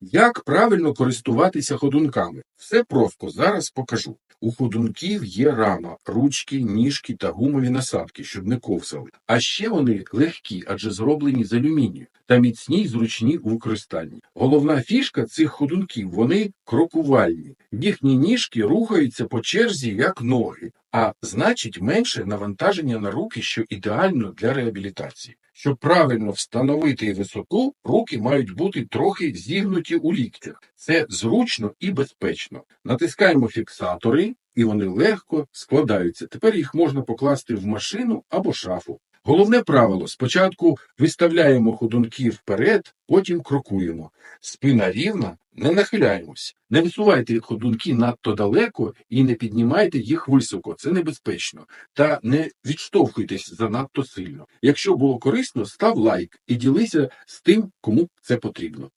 Як правильно користуватися ходунками? Все просто зараз покажу. У ходунків є рама, ручки, ніжки та гумові насадки, щоб не ковзали. А ще вони легкі, адже зроблені з алюмінію та міцні й зручні у використанні. Головна фішка цих ходунків вони крокувальні. Їхні ніжки рухаються по черзі як ноги, а значить менше навантаження на руки, що ідеально для реабілітації. Щоб правильно встановити висоту, руки мають бути трохи зігнуті у ліктях. Це зручно і безпечно. Натискаємо фіксатори, і вони легко складаються. Тепер їх можна покласти в машину або шафу. Головне правило: спочатку виставляємо ходунки вперед, потім крокуємо. Спина рівна, не нахиляємось. Не висувайте ходунки надто далеко і не піднімайте їх високо, це небезпечно. Та не відштовхуйтесь занадто сильно. Якщо було корисно, став лайк і ділися з тим, кому це потрібно.